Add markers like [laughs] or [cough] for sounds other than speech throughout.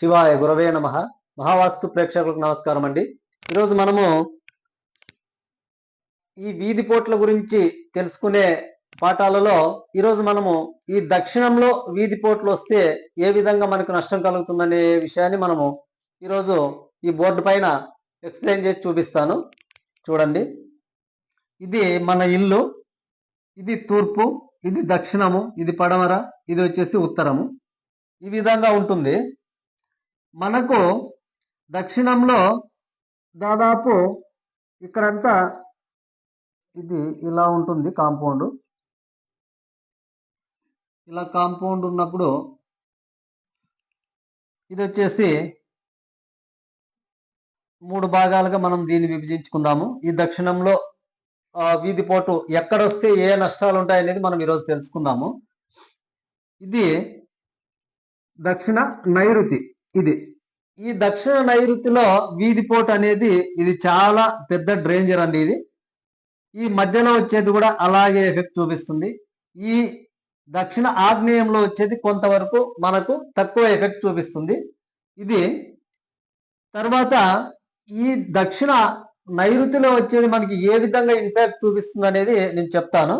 శివాయ గురవే నమ. మహావాస్తు ప్రేక్షకులకు నమస్కారం అండి. ఈరోజు మనము ఈ వీధి పోట్ల గురించి తెలుసుకునే పాఠాలలో ఈరోజు మనము ఈ దక్షిణంలో వీధి పోట్లు వస్తే ఏ విధంగా మనకు నష్టం కలుగుతుందనే విషయాన్ని మనము ఈరోజు ఈ బోర్డు పైన ఎక్స్ప్లెయిన్ చేసి చూపిస్తాను. చూడండి. ఇది మన ఇల్లు. ఇది తూర్పు ఇది దక్షిణము ఇది పడమర ఇది వచ్చేసి ఉత్తరము. ఈ విధంగా ఉంటుంది. మనకు దక్షిణంలో దాదాపు ఇక్కడంతా ఇది ఇలా ఉంటుంది కాంపౌండ్. ఇలా కాంపౌండ్ ఉన్నప్పుడు ఇది వచ్చేసి మూడు భాగాలుగా మనం దీన్ని విభజించుకుందాము. ఈ దక్షిణంలో వీధి పోటు ఎక్కడొస్తే ఏ నష్టాలు ఉంటాయనేది మనం ఈరోజు తెలుసుకుందాము. ఇది దక్షిణ నైరుతి. ఇది. ఈ దక్షిణ నైరుతిలో వీధి పోటు అనేది ఇది చాలా పెద్ద డ్రేంజర్ అండి ఇది. ఈ మధ్యలో వచ్చేది కూడా అలాగే ఎఫెక్ట్ చూపిస్తుంది. ఈ దక్షిణ ఆగ్నేయంలో వచ్చేది కొంతవరకు మనకు తక్కువ ఎఫెక్ట్ చూపిస్తుంది. ఇది తర్వాత ఈ దక్షిణ నైరుతిలో వచ్చేది మనకి ఏ విధంగా ఇంపాక్ట్ చూపిస్తుంది అనేది నేను చెప్తాను.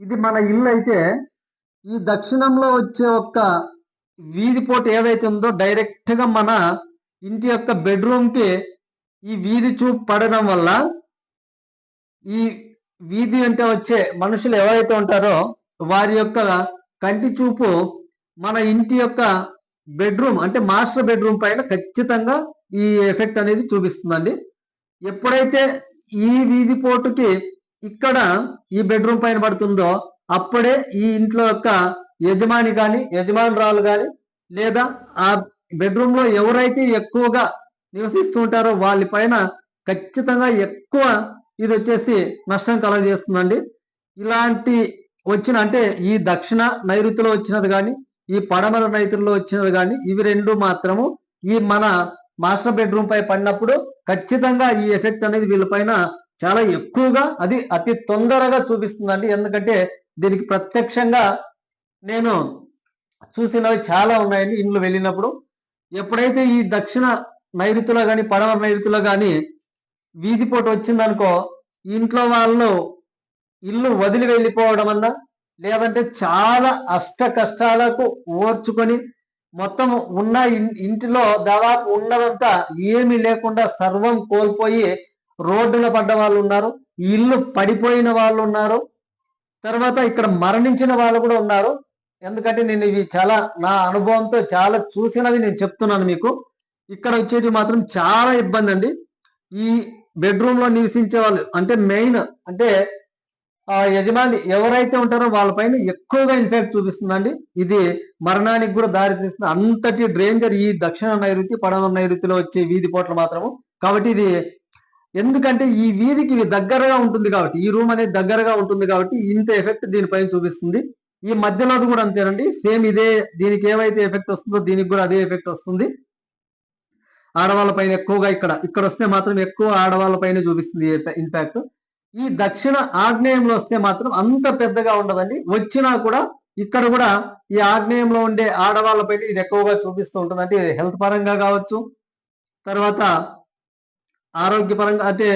ఇది మన ఇల్లు అయితే ఈ దక్షిణంలో వచ్చే ఒక్క వీధి పోటు ఏదైతే ఉందో డైరెక్ట్గా మన ఇంటి యొక్క బెడ్రూమ్కి ఈ వీధి చూపు పడడం వల్ల ఈ వీధి అంటే వచ్చే మనుషులు ఎవరైతే ఉంటారో వారి యొక్క కంటి చూపు మన ఇంటి యొక్క బెడ్రూమ్ అంటే మాస్టర్ బెడ్రూమ్ పైన ఖచ్చితంగా ఈ ఎఫెక్ట్ అనేది చూపిస్తుందండి. ఎప్పుడైతే ఈ వీధి పోటుకి ఇక్కడ ఈ బెడ్రూమ్ పైన పడుతుందో అప్పుడే ఈ ఇంట్లో యొక్క యజమాని కానీ యజమానురాలు కానీ లేదా ఆ బెడ్రూమ్లో ఎవరైతే ఎక్కువగా నివసిస్తూ ఉంటారో వాళ్ళ పైన ఖచ్చితంగా ఎక్కువ ఇది వచ్చేసి నష్టం కలగజేస్తుందండి. ఇలాంటి వచ్చిన అంటే ఈ దక్షిణ నైరుతిలో వచ్చినది కానీ ఈ పడమర నైరుతిలో వచ్చినది కానీ ఇవి రెండు మాత్రము ఈ మన మాస్టర్ బెడ్రూమ్ పై పడినప్పుడు ఖచ్చితంగా ఈ ఎఫెక్ట్ అనేది వీళ్ళపైన చాలా ఎక్కువగా అది అతి తొందరగా చూపిస్తుందండి. ఎందుకంటే దీనికి ప్రత్యక్షంగా నేను చూసినవి చాలా ఉన్నాయండి. ఇండ్లు వెళ్ళినప్పుడు ఎప్పుడైతే ఈ దక్షిణ నైరుతిలో కానీ పడమర నైరుతిలో కానీ వీధిపోటు వచ్చిందనుకో ఇంట్లో వాళ్ళు ఇల్లు వదిలి వెళ్ళిపోవడం అన్నా లేదంటే చాలా అష్ట కష్టాలకు ఓర్చుకొని మొత్తం ఉన్న ఇంటిలో దాదాపు ఉన్నదంతా ఏమీ లేకుండా సర్వం కోల్పోయి రోడ్డున పడ్డ వాళ్ళు ఉన్నారు. ఇల్లు పడిపోయిన వాళ్ళు ఉన్నారు. తర్వాత ఇక్కడ మరణించిన వాళ్ళు కూడా ఉన్నారు. ఎందుకంటే నేను ఇవి చాలా నా అనుభవంతో చాలా చూసినవి నేను చెప్తున్నాను మీకు. ఇక్కడ వచ్చేది మాత్రం చాలా ఇబ్బంది అండి. ఈ బెడ్రూమ్లో నివసించే వాళ్ళు అంటే మెయిన్ అంటే ఆ యజమాని ఎవరైతే ఉంటారో వాళ్ళపైన ఎక్కువగా ఇంపాక్ట్ చూపిస్తుందండి. ఇది మరణానికి కూడా దారితీస్తుంది అంతటి డేంజర్ ఈ దక్షిణ నైరుతి పడమర నైరుతిలో వచ్చే వీధి పోట్లు మాత్రము. కాబట్టి ఇది ఎందుకంటే ఈ వీధికి దగ్గరగా ఉంటుంది కాబట్టి ఈ రూమ్ అనేది దగ్గరగా ఉంటుంది కాబట్టి ఇంత ఎఫెక్ట్ దీనిపైన చూపిస్తుంది. ఈ మధ్యలో కూడా అంతేనండి. సేమ్ ఇదే దీనికి ఏవైతే ఎఫెక్ట్ వస్తుందో దీనికి కూడా అదే ఎఫెక్ట్ వస్తుంది. ఆడవాళ్ళ పైన ఎక్కువగా ఇక్కడ ఇక్కడ వస్తే మాత్రం ఎక్కువ ఆడవాళ్ళ పైన చూపిస్తుంది ఇంపాక్ట్ ఈ దక్షిణ ఆగ్నేయంలో వస్తే మాత్రం అంత పెద్దగా ఉండదండి. వచ్చినా కూడా ఇక్కడ కూడా ఈ ఆగ్నేయంలో ఉండే ఆడవాళ్ళ పైన ఇది ఎక్కువగా చూపిస్తూ ఉంటుంది అంటే హెల్త్ పరంగా కావచ్చు తర్వాత ఆరోగ్యపరంగా అంటే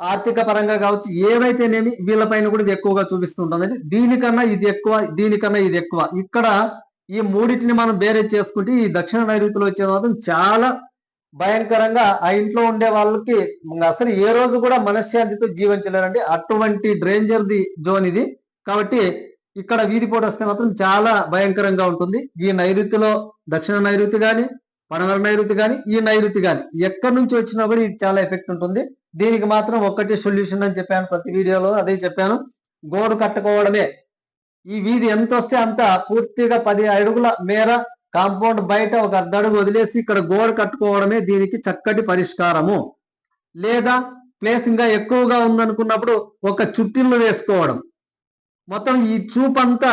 ఆర్థిక పరంగా కావచ్చు ఏవైతేనేమి వీళ్ళపైన కూడా ఇది ఎక్కువగా చూపిస్తూ ఉంటుందండి దీనికన్నా ఇది ఎక్కువ దీనికన్నా ఇది ఎక్కువ. ఇక్కడ ఈ మూడింటిని మనం బేరే చేసుకుంటే ఈ దక్షిణ నైరుతిలో వచ్చే మాత్రం చాలా భయంకరంగా ఆ ఇంట్లో ఉండే వాళ్ళకి అసలు ఏ రోజు కూడా మనశ్శాంతితో జీవించలేరండి. అటువంటి డ్రేంజర్ ది జోన్ ఇది. కాబట్టి ఇక్కడ వీధి పోటు వస్తే మాత్రం చాలా భయంకరంగా ఉంటుంది. ఈ నైరుతిలో దక్షిణ నైరుతి కానీ పడమర నైరుతి కానీ ఈ నైరుతి కానీ ఎక్కడి నుంచి వచ్చినా కూడా ఇది చాలా ఎఫెక్ట్ ఉంటుంది. దీనికి మాత్రం ఒక్కటి సొల్యూషన్ అని చెప్పాను ప్రతి వీడియోలో. అదే చెప్పాను. గోడు కట్టుకోవడమే. ఈ వీధి ఎంత వస్తే అంత పూర్తిగా పది అడుగుల మేర కాంపౌండ్ బయట ఒక అద్దడుగు వదిలేసి ఇక్కడ గోడ కట్టుకోవడమే దీనికి చక్కటి పరిష్కారము. లేదా ప్లేస్ ఇంకా ఎక్కువగా ఉందనుకున్నప్పుడు ఒక చుట్టిల్లు వేసుకోవడం. మొత్తం ఈ చూపంతా అంతా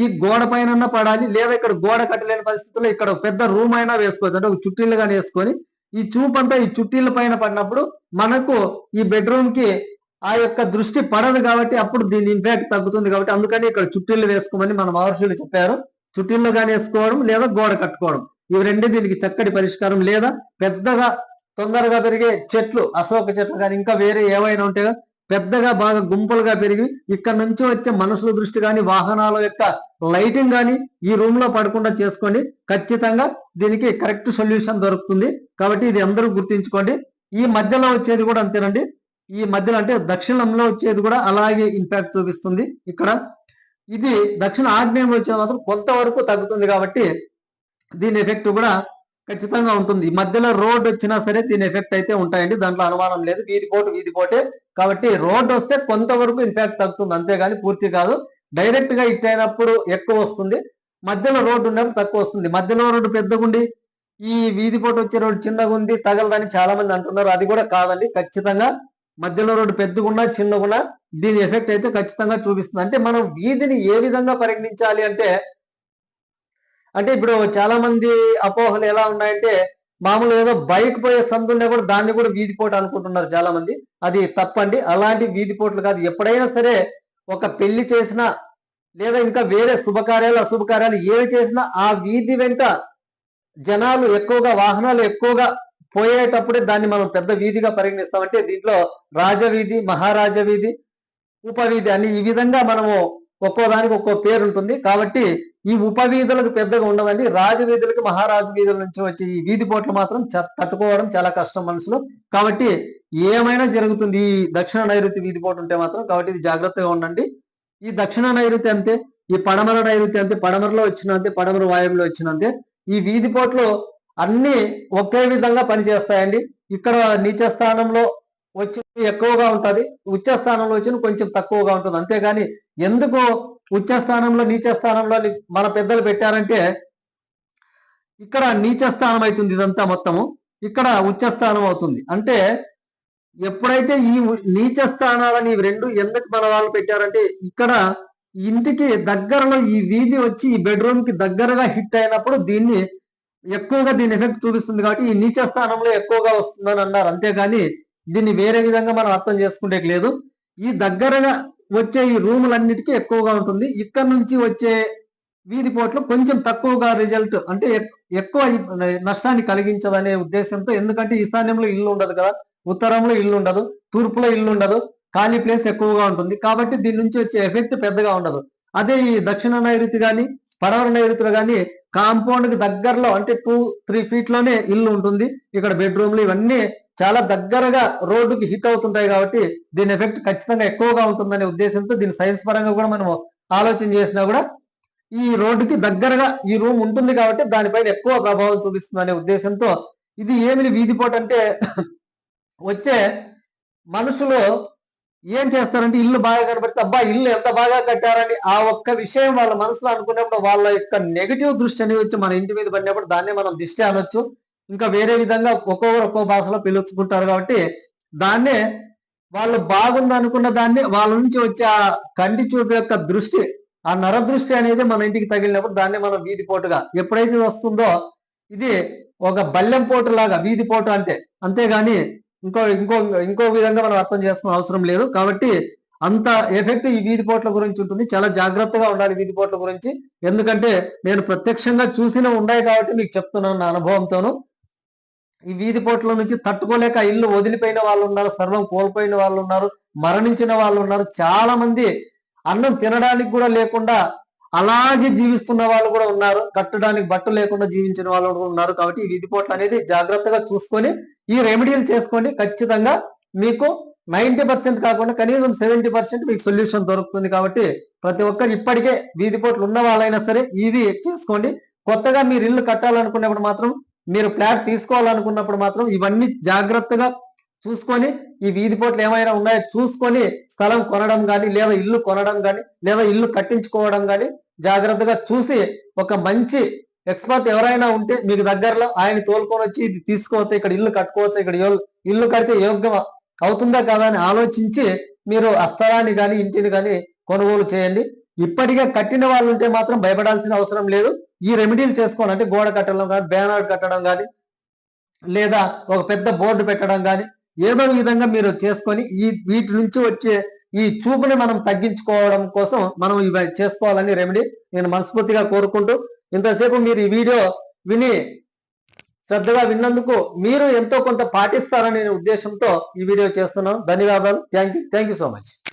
ఈ గోడ పైన పడాలి లేదా ఇక్కడ గోడ కట్టలేని పరిస్థితుల్లో ఇక్కడ ఒక పెద్ద రూమ్ అయినా వేసుకోవచ్చు. అంటే ఒక చుట్టీలు కానీ వేసుకొని ఈ చూపంతా ఈ చుట్టీల పైన పడినప్పుడు మనకు ఈ బెడ్రూమ్కి ఆ యొక్క దృష్టి పడదు కాబట్టి అప్పుడు దీని ఇంపాక్ట్ తగ్గుతుంది కాబట్టి అందుకని ఇక్కడ చుట్టీలు వేసుకోమని మన మహర్షులు చెప్పారు. చుట్టిళ్ళు కానీ వేసుకోవడం లేదా గోడ కట్టుకోవడం. ఇవి రెండు దీనికి చక్కటి పరిష్కారం. లేదా పెద్దగా తొందరగా పెరిగే చెట్లు అశోక చెట్లు కానీ ఇంకా వేరే ఏవైనా ఉంటాయో పెద్దగా బాగా గుంపులుగా పెరిగి ఇక్కడ నుంచి వచ్చే మనుషుల దృష్టి కానీ వాహనాల యొక్క లైటింగ్ కానీ ఈ రూమ్లో పడకుండా చేసుకోండి. ఖచ్చితంగా దీనికి కరెక్ట్ సొల్యూషన్ దొరుకుతుంది. కాబట్టి ఇది అందరూ గుర్తించుకోండి. ఈ మధ్యలో వచ్చేది కూడా అంతేనండి. ఈ మధ్యలో అంటే దక్షిణంలో వచ్చేది కూడా అలాగే ఇంపాక్ట్ చూపిస్తుంది ఇక్కడ. ఇది దక్షిణ ఆగ్నేయంలో వచ్చేది మాత్రం కొంతవరకు తగ్గుతుంది కాబట్టి దీని ఎఫెక్ట్ కూడా ఖచ్చితంగా ఉంటుంది. ఈ మధ్యలో రోడ్ వచ్చినా సరే దీని ఎఫెక్ట్ అయితే ఉంటాయండి. దాంట్లో అనుమానం లేదు. వీధి పోటు వీధి పోటే కాబట్టి రోడ్ వస్తే కొంతవరకు ఇన్ఫాక్ట్ తగ్గుతుంది. అంతేగాని పూర్తి కాదు. డైరెక్ట్గా ఇట్ అయినప్పుడు ఎక్కువ వస్తుంది. మధ్యలో రోడ్డు ఉన్నప్పుడు తక్కువ వస్తుంది. మధ్యలో రోడ్డు పెద్దగుండి ఈ వీధి పోటు వచ్చే రోడ్డు చిన్నగా ఉంది తగలదని చాలా మంది అంటున్నారు. అది కూడా కాదండి. ఖచ్చితంగా మధ్యలో రోడ్డు పెద్దగున్నా చిన్నగున్నా దీని ఎఫెక్ట్ అయితే ఖచ్చితంగా చూపిస్తుంది. అంటే మనం వీధిని ఏ విధంగా పరిగణించాలి అంటే అంటే ఇప్పుడు చాలా మంది అపోహలు ఎలా ఉన్నాయంటే మామూలు ఏదో బైక్ పోయే సందున్నా కూడా దాన్ని కూడా వీధి పోటు అనుకుంటున్నారు చాలా మంది అది తప్పండి. అలాంటి వీధి పోట్లు కాదు. ఎప్పుడైనా సరే ఒక పెళ్ళి చేసినా లేదా ఇంకా వేరే శుభకార్యాలు అశుభకార్యాలు ఏవి చేసినా ఆ వీధి వెంట జనాలు ఎక్కువగా వాహనాలు ఎక్కువగా పోయేటప్పుడే దాన్ని మనం పెద్ద వీధిగా పరిగణిస్తామంటే దీంట్లో రాజవీధి మహారాజ వీధి ఉపవీధి అని ఈ విధంగా మనము ఒక్కో దానికి ఒక్కో పేరు ఉంటుంది కాబట్టి ఈ ఉపవీధులకు పెద్దగా ఉండదండి రాజవీధులకు మహారాజు వీధుల నుంచి వచ్చే ఈ వీధి పోట్లు మాత్రం తట్టుకోవడం చాలా కష్టం మనసులో. కాబట్టి ఏమైనా జరుగుతుంది ఈ దక్షిణ నైరుతి వీధి పోటు ఉంటే మాత్రం కాబట్టి ఇది జాగ్రత్తగా ఉండండి. ఈ దక్షిణ నైరుతి అంతే ఈ పడమర నైరుతి అంతే పడమరలో వచ్చినంతే పడమర వాయువులో వచ్చినంతే ఈ వీధి పోట్లు అన్ని ఒకే విధంగా పనిచేస్తాయండి. ఇక్కడ నీచ స్థానంలో వచ్చి ఎక్కువగా ఉంటది ఉచ్చ స్థానంలో వచ్చిన కొంచెం తక్కువగా ఉంటుంది. అంతేగాని ఎందుకు ఉచ్చ స్థానంలో నీచ స్థానంలో మన పెద్దలు పెట్టారంటే ఇక్కడ నీచ స్థానం అవుతుంది ఇదంతా మొత్తము. ఇక్కడ ఉచ్చ స్థానం అవుతుంది. అంటే ఎప్పుడైతే ఈ నీచ స్థానాలని ఇవి రెండు ఎందుకు మన వాళ్ళు పెట్టారంటే ఇక్కడ ఇంటికి దగ్గరలో ఈ వీధి వచ్చి ఈ బెడ్రూమ్కి దగ్గరగా హిట్ అయినప్పుడు దీన్ని ఎక్కువగా దీని ఎఫెక్ట్ చూపిస్తుంది కాబట్టి ఈ నీచ స్థానంలో ఎక్కువగా వస్తుందని అన్నారు. అంతేగాని దీన్ని వేరే విధంగా మనం అర్థం చేసుకుంటే లేదు. ఈ దగ్గరగా వచ్చే ఈ రూములన్నిటికీ ఎక్కువగా ఉంటుంది. ఇక్కడ నుంచి వచ్చే వీధి పోట్లు కొంచెం తక్కువగా రిజల్ట్ అంటే ఎక్- ఎక్కువ నష్టాన్ని కలిగించదనే ఉద్దేశంతో ఎందుకంటే ఈశాన్యంలో ఇల్లు ఉండదు కదా. ఉత్తరంలో ఇల్లు ఉండదు. తూర్పులో ఇల్లు ఉండదు. ఖాళీ ప్లేస్ ఎక్కువగా ఉంటుంది. కాబట్టి దీని నుంచి వచ్చే ఎఫెక్ట్ పెద్దగా ఉండదు. అదే ఈ దక్షిణ నైరుతి కానీ పడవర నైరుతులు కానీ కాంపౌండ్కి దగ్గరలో అంటే టూ త్రీ ఫీట్లోనే ఇల్లు ఉంటుంది. ఇక్కడ బెడ్రూమ్లు ఇవన్నీ చాలా దగ్గరగా రోడ్డుకి హిట్ అవుతుంటాయి కాబట్టి దీని ఎఫెక్ట్ ఖచ్చితంగా ఎక్కువగా ఉంటుందనే ఉద్దేశంతో దీని సైన్స్ పరంగా కూడా మనం ఆలోచన చేసినా కూడా ఈ రోడ్డుకి దగ్గరగా ఈ రూమ్ ఉంటుంది కాబట్టి దానిపైన ఎక్కువ ప్రభావం చూపిస్తుంది అనే ఉద్దేశంతో ఇది ఏమి వీధిపోటు అంటే [laughs] వచ్చే మనుషులు ఏం చేస్తారంటే ఇల్లు బాగా కనబడితే అబ్బా ఇల్లు ఎంత బాగా కట్టారని ఆ ఒక్క విషయం వాళ్ళ మనసులో అనుకున్నప్పుడు వాళ్ళ యొక్క నెగిటివ్ దృష్టి అనేది వచ్చి మన ఇంటి మీద పడినప్పుడు దాన్ని మనం దిష్టి అనొచ్చు. ఇంకా వేరే విధంగా ఒక్కొక్కరు ఒక్కో భాషలో పిలుచుకుంటారు కాబట్టి దాన్నే వాళ్ళు బాగుంది అనుకున్న దాన్ని వాళ్ళ నుంచి వచ్చే ఆ కంటి చూపు యొక్క దృష్టి ఆ నర దృష్టి అనేది మన ఇంటికి తగిలినప్పుడు దాన్ని మనం వీధి పోటుగా. ఎప్పుడైతే వస్తుందో ఇది ఒక బల్లెం పోటు లాగా వీధి పోటు అంటే. అంతేగాని ఇంకో ఇంకో ఇంకో విధంగా మనం అర్థం చేసుకునే అవసరం లేదు. కాబట్టి అంత ఎఫెక్ట్ ఈ వీధి పోట్ల గురించి ఉంటుంది. చాలా జాగ్రత్తగా ఉండాలి వీధి పోట్ల గురించి. ఎందుకంటే నేను ప్రత్యక్షంగా చూసిన ఉన్నాయి కాబట్టి మీకు చెప్తున్నాను నా అనుభవంతోను. ఈ వీధి పోట్ల నుంచి తట్టుకోలేక ఇల్లు వదిలిపోయిన వాళ్ళు ఉన్నారు సర్వం కోల్పోయిన వాళ్ళు ఉన్నారు మరణించిన వాళ్ళు ఉన్నారు. చాలా మంది అన్నం తినడానికి కూడా లేకుండా అలాగే జీవిస్తున్న వాళ్ళు కూడా ఉన్నారు. కట్టడానికి బట్ట లేకుండా జీవించిన వాళ్ళు కూడా ఉన్నారు. కాబట్టి ఈ వీధి అనేది జాగ్రత్తగా చూసుకొని ఈ రెమెడీలు చేసుకోండి ఖచ్చితంగా మీకు నైన్టీ పర్సెంట్ కాకుండా కనీసం సెవెంటీ పర్సెంట్ మీకు సొల్యూషన్ దొరుకుతుంది. కాబట్టి ప్రతి ఒక్కరు ఇప్పటికే వీధి పోట్లు ఉన్న వాళ్ళైనా సరే ఇది చేసుకోండి. కొత్తగా మీరు ఇల్లు కట్టాలనుకున్నప్పుడు మాత్రం మీరు ఫ్లాట్ తీసుకోవాలనుకున్నప్పుడు మాత్రం ఇవన్నీ జాగ్రత్తగా చూసుకొని ఈ వీధి పోట్లు ఏమైనా ఉన్నాయో చూసుకొని స్థలం కొనడం కానీ లేదా ఇల్లు కొనడం కానీ లేదా ఇల్లు కట్టించుకోవడం కానీ జాగ్రత్తగా చూసి ఒక మంచి ఎక్స్పర్ట్ ఎవరైనా ఉంటే మీకు దగ్గరలో ఆయన తోలుకొని వచ్చి ఇది తీసుకోవచ్చు ఇక్కడ ఇల్లు కట్టుకోవచ్చు ఇక్కడ యో- ఇల్లు కడితే యోగ్యం అవుతుందా కదా అని ఆలోచించి మీరు ఆ స్థలాన్ని కానీ ఇంటిని కానీ కొనుగోలు చేయండి. ఇప్పటికే కట్టిన వాళ్ళు ఉంటే మాత్రం భయపడాల్సిన అవసరం లేదు. ఈ రెమెడీలు చేసుకోవాలి. అంటే గోడ కట్టడం కానీ బ్యానర్ కట్టడం కానీ లేదా ఒక పెద్ద బోర్డు పెట్టడం కానీ ఏదో విధంగా మీరు చేసుకొని ఈ వీటి నుంచి వచ్చే ఈ చూపుని మనం తగ్గించుకోవడం కోసం మనం ఇవి చేసుకోవాలని రెమెడీ నేను మనస్ఫూర్తిగా కోరుకుంటూ ఇంతసేపు మీరు ఈ వీడియో విని శ్రద్ధగా విన్నందుకు మీరు ఎంతో కొంత పాటిస్తారనే ఉద్దేశంతో ఈ వీడియో చేస్తున్నాను. ధన్యవాదాలు. Thank you thank you so much